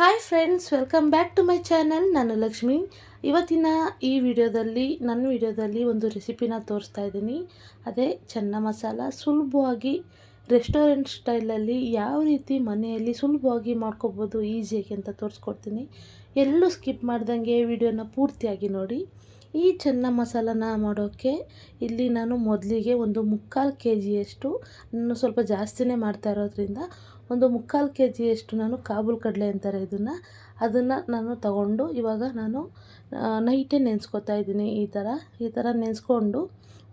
Hi friends welcome back to my channel ನಾನು ಲಕ್ಷ್ಮಿ. ಇವತ್ತಿನ ಈ ವಿಡಿಯೋದಲ್ಲಿ, ನನ್ನ ವಿಡಿಯೋದಲ್ಲಿ ಒಂದು ರೆಸಿಪಿನ ತೋರಿಸ್ತಾ ಇದ್ದೀನಿ. ಅದೇ ಚೆನ್ನ ಮಸಾಲ. ಸುಲಭವಾಗಿ ರೆಸ್ಟೋರೆಂಟ್ ಸ್ಟೈಲಲ್ಲಿ ಯಾವ ರೀತಿ ಮನೆಯಲ್ಲಿ ಸುಲಭವಾಗಿ ಮಾಡ್ಕೋಬೋದು, ಈಸಿಯಾಗಿ ಅಂತ ತೋರಿಸ್ಕೊಡ್ತೀನಿ. ಎಲ್ಲೂ ಸ್ಕಿಪ್ ಮಾಡ್ದಂಗೆ ವಿಡಿಯೋನ ಪೂರ್ತಿಯಾಗಿ ನೋಡಿ. ಈ ಚೆನ್ನ ಮಸಾಲನ ಮಾಡೋಕ್ಕೆ ಇಲ್ಲಿ ನಾನು ಮೊದಲಿಗೆ ಒಂದು ಮುಕ್ಕಾಲು ಕೆ ಜಿಯಷ್ಟು ನಾನು ಸ್ವಲ್ಪ ಜಾಸ್ತಿನೇ ಮಾಡ್ತಾ ಇರೋದ್ರಿಂದ ಒಂದು ಮುಕ್ಕಾಲು ಕೆ ಜಿಯಷ್ಟು ನಾನು ಕಾಬೂಲ್ ಕಡಲೆ ಅಂತಾರೆ ಇದನ್ನು, ಅದನ್ನು ನಾನು ತಗೊಂಡು ಇವಾಗ ನಾನು ನೈಟೇ ನೆನೆಸ್ಕೊತಾ ಇದ್ದೀನಿ ಈ ಥರ ಈ ಥರ ನೆನೆಸ್ಕೊಂಡು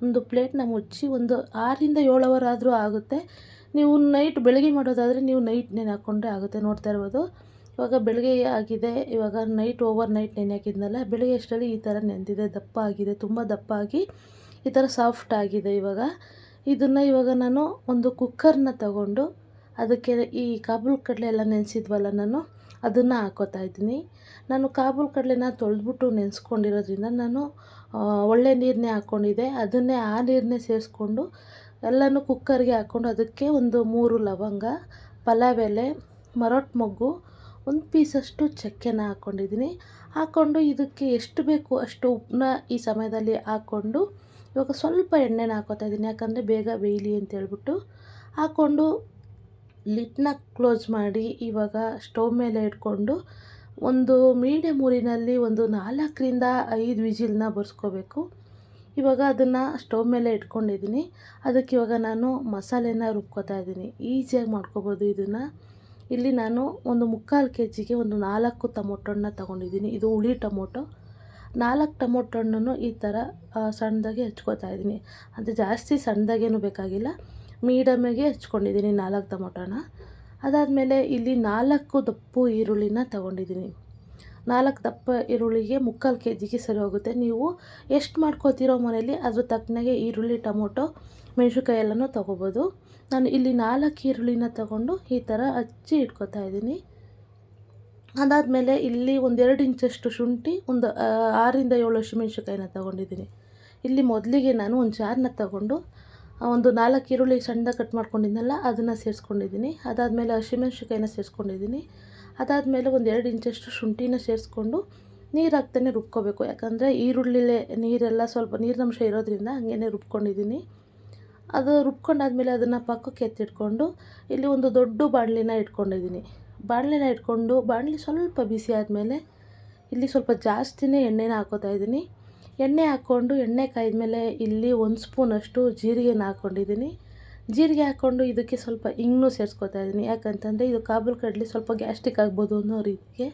ಒಂದು ಪ್ಲೇಟ್ನ ಮುಚ್ಚಿ ಒಂದು ಆರಿಂದ ಏಳು ಅವರ್ ಆದರೂ ಆಗುತ್ತೆ. ನೀವು ನೈಟ್ ಬೆಳಗ್ಗೆ ಮಾಡೋದಾದರೆ ನೀವು ನೈಟ್ ನೆನೆ ಹಾಕ್ಕೊಂಡ್ರೆ ಆಗುತ್ತೆ, ನೋಡ್ತಾ ಇರ್ಬೋದು. ಇವಾಗ ಬೆಳಗ್ಗೆ ಆಗಿದೆ, ಇವಾಗ ನೈಟ್ ಓವರ್ ನೈಟ್ ನೆನೆ ಹಾಕಿದ್ನಲ್ಲ ಬೆಳಗ್ಗೆ ಅಷ್ಟರಲ್ಲಿ ಈ ಥರ ನೆಂದಿದೆ ದಪ್ಪ ಆಗಿದೆ, ತುಂಬ ದಪ್ಪ ಆಗಿ ಈ ಥರ ಸಾಫ್ಟ್ ಆಗಿದೆ ಇವಾಗ. ಇದನ್ನು ಇವಾಗ ನಾನು ಒಂದು ಕುಕ್ಕರ್ನ ತಗೊಂಡು ಅದಕ್ಕೆ ಈ ಕಾಬೂಲ್ ಕಡಲೆ ಎಲ್ಲ ನೆನೆಸಿದ್ವಲ್ಲ ನಾನು, ಅದನ್ನು ಹಾಕೋತಾ ಇದ್ದೀನಿ. ನಾನು ಕಾಬೂಲ್ ಕಡಲೆನ ತೊಳೆದ್ಬಿಟ್ಟು ನೆನೆಸ್ಕೊಂಡಿರೋದ್ರಿಂದ ನಾನು ಒಳ್ಳೆ ನೀರನ್ನೇ ಹಾಕ್ಕೊಂಡಿದ್ದೆ ಅದನ್ನೇ ಆ ನೀರನ್ನೇ ಸೇರಿಸ್ಕೊಂಡು ಎಲ್ಲನೂ ಕುಕ್ಕರ್ಗೆ ಹಾಕ್ಕೊಂಡು ಅದಕ್ಕೆ ಒಂದು ಮೂರು ಲವಂಗ, ಪಲಾವ್ ಎಲೆ ಮರೊಟ್ಟು ಮೊಗ್ಗು ಒಂದು ಪೀಸಷ್ಟು ಚಕ್ಕೆನ ಹಾಕ್ಕೊಂಡಿದ್ದೀನಿ. ಹಾಕ್ಕೊಂಡು ಇದಕ್ಕೆ ಎಷ್ಟು ಬೇಕು ಅಷ್ಟು ಉಪ್ಪನ್ನ ಈ ಸಮಯದಲ್ಲಿ ಹಾಕ್ಕೊಂಡು ಇವಾಗ ಸ್ವಲ್ಪ ಎಣ್ಣೆನ ಹಾಕೋತಾ ಇದ್ದೀನಿ. ಯಾಕಂದರೆ ಬೇಗ ಬೇಯಲಿ ಅಂತ ಹೇಳ್ಬಿಟ್ಟು ಹಾಕ್ಕೊಂಡು ಲಿಟ್ನ ಕ್ಲೋಸ್ ಮಾಡಿ ಇವಾಗ ಸ್ಟವ್ ಮೇಲೆ ಇಟ್ಕೊಂಡು ಒಂದು ಮೀಡಿಯಮ್ ಊರಿನಲ್ಲಿ ಒಂದು ನಾಲ್ಕರಿಂದ ಐದು ವಿಜಿಲ್ನ ಬರ್ಸ್ಕೋಬೇಕು. ಇವಾಗ ಅದನ್ನು ಸ್ಟವ್ ಮೇಲೆ ಇಟ್ಕೊಂಡಿದ್ದೀನಿ. ಅದಕ್ಕೆ ಇವಾಗ ನಾನು ಮಸಾಲೆನ ರುಬ್ಕೋತಾ ಇದ್ದೀನಿ. ಈಸಿಯಾಗಿ ಮಾಡ್ಕೋಬೋದು ಇದನ್ನು. ಇಲ್ಲಿ ನಾನು ಒಂದು ಮುಕ್ಕಾಲು ಕೆ ಜಿಗೆ ಒಂದು ನಾಲ್ಕು ಟೊಮೊಟೊ ಹಣ್ಣನ್ನ ತೊಗೊಂಡಿದ್ದೀನಿ. ಇದು ಹುಳಿ ಟೊಮೊಟೊ. ನಾಲ್ಕು ಟೊಮೊಟೊ ಹಣ್ಣನ್ನು ಈ ಥರ ಸಣ್ಣದಾಗಿ ಹೆಚ್ಕೋತಾ ಇದ್ದೀನಿ. ಅಂದರೆ ಜಾಸ್ತಿ ಸಣ್ಣದಾಗೇನು ಬೇಕಾಗಿಲ್ಲ. ಮೀಡಮಿಗೆ ಹೆಚ್ಕೊಂಡಿದ್ದೀನಿ ನಾಲ್ಕು ಟೊಮೊಟೊನ. ಅದಾದಮೇಲೆ ಇಲ್ಲಿ ನಾಲ್ಕು ದಪ್ಪು ಈರುಳ್ಳಿನ ತೊಗೊಂಡಿದ್ದೀನಿ. ನಾಲ್ಕು ದಪ್ಪ ಈರುಳ್ಳಿಗೆ ಮುಕ್ಕಾಲು ಕೆ ಜಿಗೆ ಸರಿ ಹೋಗುತ್ತೆ ನೀವು ಎಷ್ಟು ಮಾಡ್ಕೋತಿರೋ ಮನೇಲಿ ಅದ್ರ ತಕ್ಕನಾಗೆ ಈರುಳ್ಳಿ, ಟೊಮೊಟೊ, ಮೆಣಸಿನ್ಕಾಯಿ ಎಲ್ಲನೂ ತೊಗೋಬೋದು. ನಾನು ಇಲ್ಲಿ ನಾಲ್ಕು ಈರುಳ್ಳಿನ ತಗೊಂಡು ಈ ಥರ ಹಚ್ಚಿ ಇಟ್ಕೋತಾ ಇದ್ದೀನಿ. ಅದಾದಮೇಲೆ ಇಲ್ಲಿ ಒಂದೆರಡು ಇಂಚಷ್ಟು ಶುಂಠಿ, ಒಂದು ಆರಿಂದ ಏಳು ಹಸಿಮೆಣ್ಸಿನ್ಕಾಯಿನ ತೊಗೊಂಡಿದ್ದೀನಿ. ಇಲ್ಲಿ ಮೊದಲಿಗೆ ನಾನು ಒಂದು ಜಾರನ್ನ ತಗೊಂಡು ಒಂದು ನಾಲ್ಕು ಈರುಳ್ಳಿ ಸಣ್ಣ ಕಟ್ ಮಾಡ್ಕೊಂಡಿದ್ದೆನಲ್ಲ ಅದನ್ನು ಸೇರಿಸ್ಕೊಂಡಿದ್ದೀನಿ. ಅದಾದಮೇಲೆ ಹಸಿಮೆಣ್ಸಿನ್ಕಾಯಿನ ಸೇರಿಸ್ಕೊಂಡಿದ್ದೀನಿ. ಅದಾದಮೇಲೆ ಒಂದು ಎರಡು ಇಂಚಷ್ಟು ಶುಂಠಿನ ಸೇರಿಸ್ಕೊಂಡು ನೀರು ಹಾಕ್ತಾನೆ ರುಬ್ಕೋಬೇಕು. ಯಾಕಂದರೆ ಈರುಳ್ಳಿಲೇ ನೀರೆಲ್ಲ ಸ್ವಲ್ಪ ನೀರಿನಂಶ ಇರೋದ್ರಿಂದ ಹಂಗೇ ರುಬ್ಕೊಂಡಿದ್ದೀನಿ. ಅದು ರುಬ್ಕೊಂಡಾದಮೇಲೆ ಅದನ್ನು ಪಕ್ಕಕ್ಕೆ ಎತ್ತಿಟ್ಕೊಂಡು ಇಲ್ಲಿ ಒಂದು ದೊಡ್ಡ ಬಾಣಲಿನ ಇಟ್ಕೊಂಡಿದ್ದೀನಿ. ಬಾಣಲಿನ ಇಟ್ಕೊಂಡು ಬಾಣಲಿ ಸ್ವಲ್ಪ ಬಿಸಿ ಆದಮೇಲೆ ಇಲ್ಲಿ ಸ್ವಲ್ಪ ಜಾಸ್ತಿನೇ ಎಣ್ಣೆನ ಹಾಕೋತಾ ಇದ್ದೀನಿ. ಎಣ್ಣೆ ಹಾಕ್ಕೊಂಡು ಎಣ್ಣೆ ಕಾಯ್ದಮೇಲೆ ಇಲ್ಲಿ ಒಂದು ಸ್ಪೂನಷ್ಟು ಜೀರಿಗೆನ ಹಾಕ್ಕೊಂಡಿದ್ದೀನಿ ಜೀರಿಗೆ ಹಾಕ್ಕೊಂಡು ಇದಕ್ಕೆ ಸ್ವಲ್ಪ ಹಿಂಗೂ ಸೇರಿಸ್ಕೊತಾ ಇದ್ದೀನಿ. ಯಾಕಂತಂದರೆ ಇದು ಕಾಬೂಲ್ ಕಡಲೆ ಸ್ವಲ್ಪ ಗ್ಯಾಸ್ಟ್ರಿಕ್ ಆಗ್ಬೋದು ಅನ್ನೋ ರೀತಿಗೆ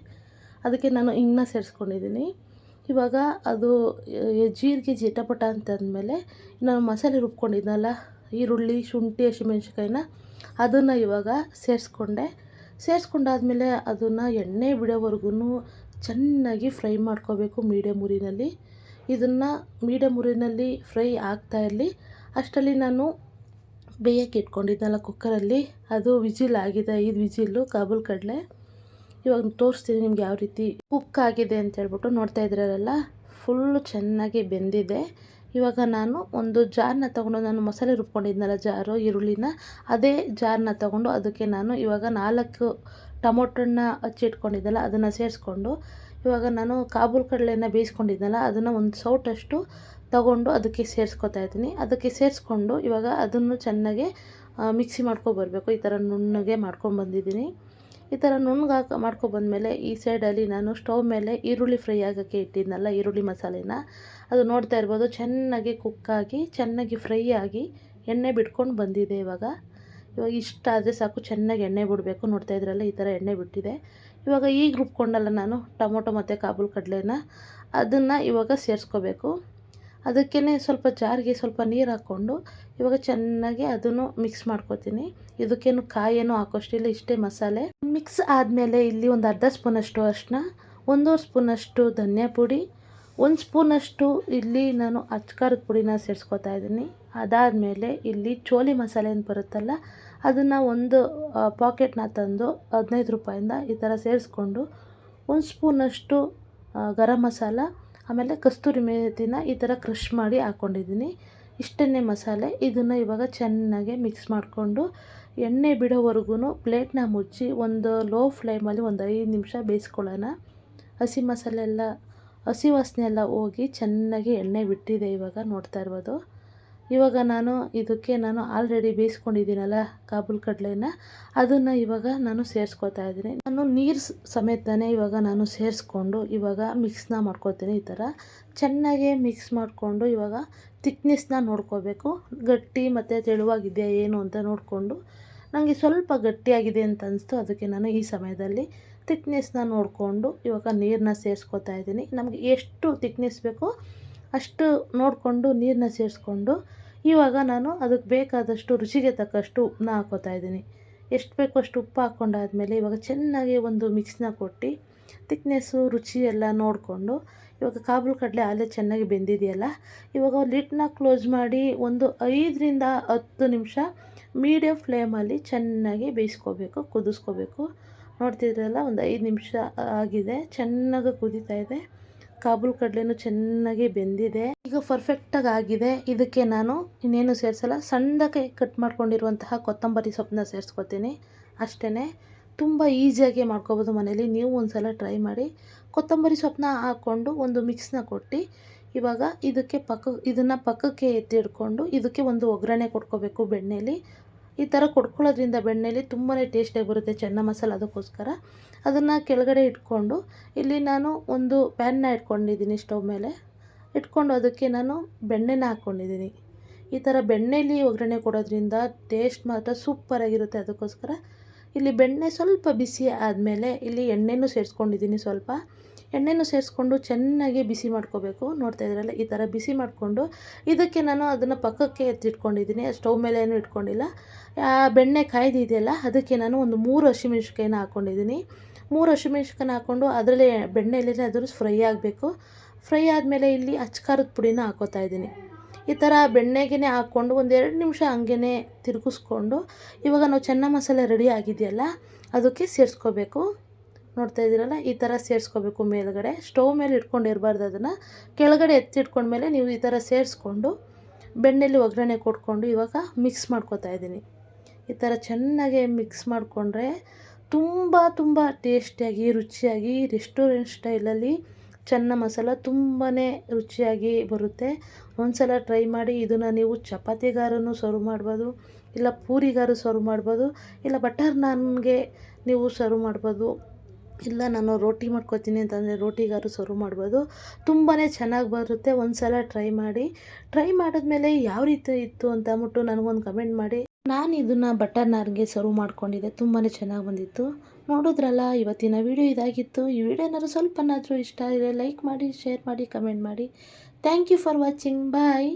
ಅದಕ್ಕೆ ನಾನು ಹಿಂಗನ್ನ ಸೇರಿಸ್ಕೊಂಡಿದ್ದೀನಿ. ಇವಾಗ ಅದು ಜೀರಿಗೆ ಜಿಟಪಟ ಅಂತಂದಮೇಲೆ ನಾನು ಮಸಾಲೆ ರುಬ್ಕೊಂಡಿದ್ನಲ್ಲ, ಈರುಳ್ಳಿ, ಶುಂಠಿ ಹಸಿಮೆಣ್ಸಿಕಾಯಿನ ಅದನ್ನು ಇವಾಗ ಸೇರಿಸ್ಕೊಂಡೆ. ಸೇರಿಸ್ಕೊಂಡಾದ್ಮೇಲೆ ಅದನ್ನು ಎಣ್ಣೆ ಬಿಡೋವರೆಗೂ ಚೆನ್ನಾಗಿ ಫ್ರೈ ಮಾಡ್ಕೋಬೇಕು ಮೀಡಿಯಮ್ ಉರಿನಲ್ಲಿ. ಇದನ್ನು ಮೀಡಿಯಮ್ ಉರಿನಲ್ಲಿ ಫ್ರೈ ಆಗ್ತಾ ಇರಲಿ. ಅಷ್ಟರಲ್ಲಿ ನಾನು ಬೇಯಕ್ಕೆ ಇಟ್ಕೊಂಡಿದ್ದೆನಲ್ಲ ಕುಕ್ಕರಲ್ಲಿ. ಅದು ವಿಜಿಲ್ ಆಗಿದೆ, ಐದು ವಿಜಿಲ್ಲು, ಕಾಬೂಲ್ ಕಡಲೆ. ಇವಾಗ ತೋರಿಸ್ತೀನಿ ನಿಮ್ಗೆ ಯಾವ ರೀತಿ ಕುಕ್ ಆಗಿದೆ ಅಂತ ಹೇಳ್ಬಿಟ್ಟು ನೋಡ್ತಾ ಇದ್ರಲ್ಲ ಫುಲ್ಲು ಚೆನ್ನಾಗಿ ಬೆಂದಿದೆ. ಇವಾಗ ನಾನು ಒಂದು ಜಾರನ್ನ ತೊಗೊಂಡು ನಾನು ಮಸಾಲೆ ರುಬ್ಕೊಂಡಿದ್ನಲ್ಲ ಜಾರು, ಈರುಳ್ಳಿನ, ಅದೇ ಜಾರನ್ನ ತೊಗೊಂಡು ಅದಕ್ಕೆ ನಾನು ಇವಾಗ ನಾಲ್ಕು ಟೊಮೊಟೊನ ಹಚ್ಚಿಟ್ಕೊಂಡಿದ್ದಲ್ಲ ಅದನ್ನು ಸೇರಿಸ್ಕೊಂಡು ಇವಾಗ ನಾನು ಕಾಬೂಲ್ ಕಡಲೆನ ಬೇಯಿಸ್ಕೊಂಡಿದ್ನಲ್ಲ ಅದನ್ನು ಒಂದು ಸೌಟಷ್ಟು ತಗೊಂಡು ಅದಕ್ಕೆ ಸೇರಿಸ್ಕೊತಾ ಇದ್ದೀನಿ. ಅದಕ್ಕೆ ಸೇರಿಸ್ಕೊಂಡು ಇವಾಗ ಅದನ್ನು ಚೆನ್ನಾಗೆ ಮಿಕ್ಸಿ ಮಾಡ್ಕೊಬರ್ಬೇಕು. ಈ ಥರ ನುಣ್ಣಗೆ ಮಾಡ್ಕೊಂಡು ಬಂದಿದ್ದೀನಿ. ಈ ಥರ ನುಣ್ಣಗೆ ಹಾಕಿ ಮಾಡ್ಕೊಬಂದಮೇಲೆ ಈ ಸೈಡಲ್ಲಿ ನಾನು ಸ್ಟವ್ ಮೇಲೆ ಈರುಳ್ಳಿ ಫ್ರೈ ಆಗೋಕ್ಕೆ ಇಟ್ಟಿದ್ನಲ್ಲ, ಈರುಳ್ಳಿ ಮಸಾಲೆನ. ಅದು ನೋಡ್ತಾ ಇರ್ಬೋದು, ಚೆನ್ನಾಗಿ ಕುಕ್ಕಾಗಿ ಚೆನ್ನಾಗಿ ಫ್ರೈ ಆಗಿ ಎಣ್ಣೆ ಬಿಟ್ಕೊಂಡು ಬಂದಿದೆ ಇವಾಗ. ಇವಾಗ ಇಷ್ಟ ಆದರೆ ಸಾಕು, ಚೆನ್ನಾಗಿ ಎಣ್ಣೆ ಬಿಡಬೇಕು. ನೋಡ್ತಾ ಇದ್ರಲ್ಲ, ಈ ಥರ ಎಣ್ಣೆ ಬಿಟ್ಟಿದೆ. ಇವಾಗ ಈಗ ರುಬ್ಕೊಂಡಲ್ಲ ನಾನು ಟೊಮೊಟೊ ಮತ್ತು ಕಾಬೂಲ್ ಕಡಲೆನ. ಅದನ್ನು ಇವಾಗ ಸೇರಿಸ್ಕೋಬೇಕು. ಅದಕ್ಕೇ ಸ್ವಲ್ಪ ಜಾರಿಗೆ ಸ್ವಲ್ಪ ನೀರು ಹಾಕ್ಕೊಂಡು ಇವಾಗ ಚೆನ್ನಾಗಿ ಅದನ್ನು ಮಿಕ್ಸ್ ಮಾಡ್ಕೊತೀನಿ. ಇದಕ್ಕೇನು ಕಾಯೇನು ಹಾಕೋಷ್ಟಿಲ್ಲ, ಇಷ್ಟೇ ಮಸಾಲೆ. ಮಿಕ್ಸ್ ಆದಮೇಲೆ ಇಲ್ಲಿ ಒಂದು ಅರ್ಧ ಸ್ಪೂನಷ್ಟು ಅರಿಶಿನ, ಒಂದೂವರೆ ಸ್ಪೂನಷ್ಟು ಧನಿಯಾ ಪುಡಿ, ಒಂದು ಸ್ಪೂನಷ್ಟು ಇಲ್ಲಿ ನಾನು ಅಚ್ಕಾರದ ಪುಡಿನ ಸೇರಿಸ್ಕೊತಾ ಇದ್ದೀನಿ. ಅದಾದಮೇಲೆ ಇಲ್ಲಿ ಚೋಲಿ ಮಸಾಲೆ ಏನು ಬರುತ್ತಲ್ಲ, ಅದನ್ನು ಒಂದು ಪಾಕೆಟ್ನ ತಂದು ಹದಿನೈದು ರೂಪಾಯಿಂದ ಈ ಥರ ಸೇರಿಸ್ಕೊಂಡು ಒಂದು ಸ್ಪೂನಷ್ಟು ಗರಂ ಮಸಾಲ ಆಮೇಲೆ ಕಸ್ತೂರಿ ಮೇಥಿನ ಈ ಥರ ಕ್ರಷ್ ಮಾಡಿ ಹಾಕ್ಕೊಂಡಿದ್ದೀನಿ. ಇಷ್ಟನ್ನೇ ಮಸಾಲೆ. ಇದನ್ನು ಇವಾಗ ಚೆನ್ನಾಗಿ ಮಿಕ್ಸ್ ಮಾಡಿಕೊಂಡು ಎಣ್ಣೆ ಬಿಡೋವರೆಗೂ ಪ್ಲೇಟ್ನ ಮುಚ್ಚಿ ಒಂದು ಲೋ ಫ್ಲೇಮಲ್ಲಿ ಒಂದು ಐದು ನಿಮಿಷ ಬೇಯಿಸ್ಕೊಳ್ಳೋಣ. ಹಸಿ ಮಸಾಲೆ ಎಲ್ಲ, ಹಸಿ ವಾಸನೆ ಎಲ್ಲ ಹೋಗಿ ಚೆನ್ನಾಗಿ ಎಣ್ಣೆ ಬಿಟ್ಟಿದೆ ಇವಾಗ ನೋಡ್ತಾ ಇರ್ಬೋದು. ಇವಾಗ ನಾನು ಇದಕ್ಕೆ ನಾನು ಆಲ್ರೆಡಿ ಬೇಯಿಸ್ಕೊಂಡಿದ್ದೀನಲ್ಲ ಕಾಬೂಲ್ ಕಡಲೆನ, ಅದನ್ನು ಇವಾಗ ನಾನು ಸೇರಿಸ್ಕೊತಾ ಇದ್ದೀನಿ. ನಾನು ನೀರು ಸಮೇತನೇ ಇವಾಗ ನಾನು ಸೇರಿಸ್ಕೊಂಡು ಇವಾಗ ಮಿಕ್ಸ್ನ ಮಾಡ್ಕೊತೀನಿ ಈ ಥರ ಚೆನ್ನಾಗಿ ಮಿಕ್ಸ್ ಮಾಡಿಕೊಂಡು ಇವಾಗ ತಿಕ್ನೆಸ್ನ ನೋಡ್ಕೋಬೇಕು. ಗಟ್ಟಿ ಮತ್ತು ತೆಳುವಾಗಿದೆಯಾ ಏನು ಅಂತ ನೋಡಿಕೊಂಡು. ನನಗೆ ಸ್ವಲ್ಪ ಗಟ್ಟಿಯಾಗಿದೆ ಅಂತ ಅನಿಸ್ತು, ಅದಕ್ಕೆ ನಾನು ಈ ಸಮಯದಲ್ಲಿ ತಿಕ್ನೆಸ್ನ ನೋಡಿಕೊಂಡು ಇವಾಗ ನೀರನ್ನ ಸೇರಿಸ್ಕೊತಾ ಇದ್ದೀನಿ. ನಮಗೆ ಎಷ್ಟು ತಿಕ್ನೆಸ್ ಬೇಕೋ ಅಷ್ಟು ನೋಡಿಕೊಂಡು ನೀರನ್ನ ಸೇರಿಸ್ಕೊಂಡು ಇವಾಗ ನಾನು ಅದಕ್ಕೆ ಬೇಕಾದಷ್ಟು ರುಚಿಗೆ ತಕ್ಕಷ್ಟು ಉಪ್ಪನ್ನ ಹಾಕೋತಾ ಇದ್ದೀನಿ. ಎಷ್ಟು ಬೇಕೋ ಅಷ್ಟು ಉಪ್ಪು ಹಾಕ್ಕೊಂಡಾದ್ಮೇಲೆ ಇವಾಗ ಚೆನ್ನಾಗಿ ಒಂದು ಮಿಕ್ಸ್ನ ಕೊಟ್ಟು ತಿಕ್ನೆಸ್ಸು ರುಚಿ ಎಲ್ಲ ನೋಡಿಕೊಂಡು, ಇವಾಗ ಕಾಬೂಲ್ ಕಡಲೆ ಅಲ್ಲೇ ಚೆನ್ನಾಗಿ ಬೆಂದಿದೆಯಲ್ಲ, ಇವಾಗ ಲಿಡ್ನ ಕ್ಲೋಸ್ ಮಾಡಿ ಒಂದು ಐದರಿಂದ ಹತ್ತು ನಿಮಿಷ ಮೀಡಿಯಮ್ ಫ್ಲೇಮಲ್ಲಿ ಚೆನ್ನಾಗಿ ಬೇಯಿಸ್ಕೋಬೇಕು, ಕುದಿಸ್ಕೋಬೇಕು. ನೋಡ್ತಿದ್ರಲ್ಲ, ಒಂದು ಐದು ನಿಮಿಷ ಆಗಿದೆ, ಚೆನ್ನಾಗಿ ಕುದೀತಾ ಇದೆ. ಕಾಬೂಲ್ ಕಡಲೆನೂ ಚೆನ್ನಾಗಿ ಬೆಂದಿದೆ. ಈಗ ಪರ್ಫೆಕ್ಟಾಗಿ ಆಗಿದೆ. ಇದಕ್ಕೆ ನಾನು ಇನ್ನೇನು ಸೇರಿಸಲ್ಲ. ಸಣ್ಣಕ್ಕೆ ಕಟ್ ಮಾಡ್ಕೊಂಡಿರುವಂತಹ ಕೊತ್ತಂಬರಿ ಸೊಪ್ಪನ್ನ ಸೇರಿಸ್ಕೊತೀನಿ ಅಷ್ಟೇ ತುಂಬ ಈಸಿಯಾಗಿ ಮಾಡ್ಕೋಬೋದು ಮನೇಲಿ ನೀವು ಒಂದು ಸಲ ಟ್ರೈ ಮಾಡಿ. ಕೊತ್ತಂಬರಿ ಸೊಪ್ಪನ್ನ ಹಾಕ್ಕೊಂಡು ಒಂದು ಮಿಕ್ಸ್ನ ಕೊಟ್ಟು, ಇವಾಗ ಇದಕ್ಕೆ ಪಕ್ಕ, ಇದನ್ನು ಪಕ್ಕಕ್ಕೆ ಎತ್ತಿಡ್ಕೊಂಡು ಇದಕ್ಕೆ ಒಂದು ಒಗ್ಗರಣೆ ಕೊಟ್ಕೋಬೇಕು ಬೆಣ್ಣೆಲಿ. ಈ ಥರ ಕೊಡ್ಕೊಳ್ಳೋದ್ರಿಂದ ಬೆಣ್ಣೆಲಿ ತುಂಬಾ ಟೇಸ್ಟಾಗಿ ಬರುತ್ತೆ ಚೆನ್ನ ಮಸಾಲ ಅದಕ್ಕೋಸ್ಕರ. ಅದನ್ನು ಕೆಳಗಡೆ ಇಟ್ಕೊಂಡು, ಇಲ್ಲಿ ನಾನು ಒಂದು ಪ್ಯಾನ್ನ ಇಟ್ಕೊಂಡಿದ್ದೀನಿ ಸ್ಟವ್ ಮೇಲೆ. ಇಟ್ಕೊಂಡು ಅದಕ್ಕೆ ನಾನು ಬೆಣ್ಣೆನ ಹಾಕ್ಕೊಂಡಿದ್ದೀನಿ. ಈ ಥರ ಬೆಣ್ಣೆಲಿ ಒಗ್ಗರಣೆ ಕೊಡೋದ್ರಿಂದ ಟೇಸ್ಟ್ ಮಾತ್ರ ಸೂಪರಾಗಿರುತ್ತೆ ಅದಕ್ಕೋಸ್ಕರ. ಇಲ್ಲಿ ಬೆಣ್ಣೆ ಸ್ವಲ್ಪ ಬಿಸಿ ಆದಮೇಲೆ ಇಲ್ಲಿ ಎಣ್ಣೆನೂ ಸೇರಿಸ್ಕೊಂಡಿದ್ದೀನಿ ಸ್ವಲ್ಪ. ಎಣ್ಣೆನೂ ಸೇರಿಸ್ಕೊಂಡು ಚೆನ್ನಾಗಿ ಬಿಸಿ ಮಾಡ್ಕೋಬೇಕು. ನೋಡ್ತಾ ಇದ್ರಲ್ಲ, ಈ ಥರ ಬಿಸಿ ಮಾಡಿಕೊಂಡು ಇದಕ್ಕೆ ನಾನು ಅದನ್ನು ಪಕ್ಕಕ್ಕೆ ಎತ್ತಿಟ್ಕೊಂಡಿದ್ದೀನಿ. ಸ್ಟೌವ್ ಮೇಲೆ ಏನೂ ಇಟ್ಕೊಂಡಿಲ್ಲ ಬೆಣ್ಣೆ ಕಾಯ್ದಿದೆಯಲ್ಲ, ಅದಕ್ಕೆ ನಾನು ಒಂದು ಮೂರು ಹಸಿಮೆಣ್ಸಿಕಾಯಿನ ಹಾಕ್ಕೊಂಡಿದ್ದೀನಿ ಮೂರು ಹಸಿಮೆಣ್ಸಿಕಾಯಿನ ಹಾಕ್ಕೊಂಡು ಅದರಲ್ಲೇ ಬೆಣ್ಣೆಯಲ್ಲೇ ಅದ್ರ ಫ್ರೈ ಆಗಬೇಕು. ಫ್ರೈ ಆದಮೇಲೆ ಇಲ್ಲಿ ಅಚ್ಕಾರದ ಪುಡಿನ ಹಾಕೋತಾ ಇದ್ದೀನಿ. ಈ ಥರ ಬೆಣ್ಣೆಗೇ ಹಾಕ್ಕೊಂಡು ಒಂದು ಎರಡು ನಿಮಿಷ ಹಂಗೇ ತಿರುಗಿಸ್ಕೊಂಡು ಇವಾಗ ನಾವು ಚೆನ್ನ ಮಸಾಲೆ ರೆಡಿ ಆಗಿದೆಯಲ್ಲ, ಅದಕ್ಕೆ ಸೇರಿಸ್ಕೋಬೇಕು. ನೋಡ್ತಾ ಇದ್ದೀರಲ್ಲ, ಈ ಥರ ಸೇರಿಸ್ಕೋಬೇಕು ಮೇಲುಗಡೆ. ಸ್ಟವ್ ಮೇಲೆ ಇಟ್ಕೊಂಡಿರಬಾರ್ದು ಅದನ್ನು. ಕೆಳಗಡೆ ಎತ್ತಿಟ್ಕೊಂಡ್ಮೇಲೆ ನೀವು ಈ ಥರ ಸೇರಿಸ್ಕೊಂಡು ಬೆಣ್ಣೆಲಿ ಒಗ್ಗರಣೆ ಕೊಟ್ಕೊಂಡು ಇವಾಗ ಮಿಕ್ಸ್ ಮಾಡ್ಕೋತಾ ಇದ್ದೀನಿ. ಈ ಥರ ಚೆನ್ನಾಗಿ ಮಿಕ್ಸ್ ಮಾಡಿಕೊಂಡ್ರೆ ತುಂಬ ತುಂಬ ಟೇಸ್ಟಿಯಾಗಿ ರುಚಿಯಾಗಿ ರೆಸ್ಟೋರೆಂಟ್ ಸ್ಟೈಲಲ್ಲಿ ಚೆನ್ನ ಮಸಾಲ ತುಂಬಾ ರುಚಿಯಾಗಿ ಬರುತ್ತೆ. ಒಂದು ಸಲ ಟ್ರೈ ಮಾಡಿ ಇದನ್ನು ನೀವು ಚಪಾತಿಗಾರನು ಸರ್ವ್ ಮಾಡ್ಬೋದು, ಇಲ್ಲ ಪೂರಿಗಾರು ಸರ್ವ್ ಮಾಡ್ಬೋದು, ಇಲ್ಲ ಬಟರ್ ನಾನ್ಗೆ ನೀವು ಸರ್ವ್ ಮಾಡ್ಬೋದು, ಇಲ್ಲ ನಾನು ರೋಟಿ ಮಾಡ್ಕೊತೀನಿ ಅಂತಂದರೆ ರೋಟಿಗಾರು ಸರ್ವ್ ಮಾಡ್ಬೋದು. ತುಂಬಾ ಚೆನ್ನಾಗಿ ಬರುತ್ತೆ. ಒಂದು ಸಲ ಟ್ರೈ ಮಾಡಿ. ಟ್ರೈ ಮಾಡಿದ್ಮೇಲೆ ಯಾವ ರೀತಿ ಇತ್ತು ಅಂತ ಅಂದ್ಬಿಟ್ಟು ನನಗೊಂದು ಕಮೆಂಟ್ ಮಾಡಿ. ನಾನು ಇದನ್ನು ಬಟರ್ ನಾರ್ಗೆ ಸರ್ವ್ ಮಾಡ್ಕೊಂಡಿದ್ದೆ ತುಂಬಾ ಚೆನ್ನಾಗಿ ಬಂದಿತ್ತು. ನೋಡಿದ್ರಲ್ಲ, ಇವತ್ತಿನ ವಿಡಿಯೋ ಇದಾಗಿತ್ತು. ಈ ವಿಡಿಯೋ ಏನಾದ್ರು ಸ್ವಲ್ಪನಾದರೂ ಇಷ್ಟ ಇದೆ ಲೈಕ್ ಮಾಡಿ ಶೇರ್ ಮಾಡಿ ಕಮೆಂಟ್ ಮಾಡಿ. Thank you for watching bye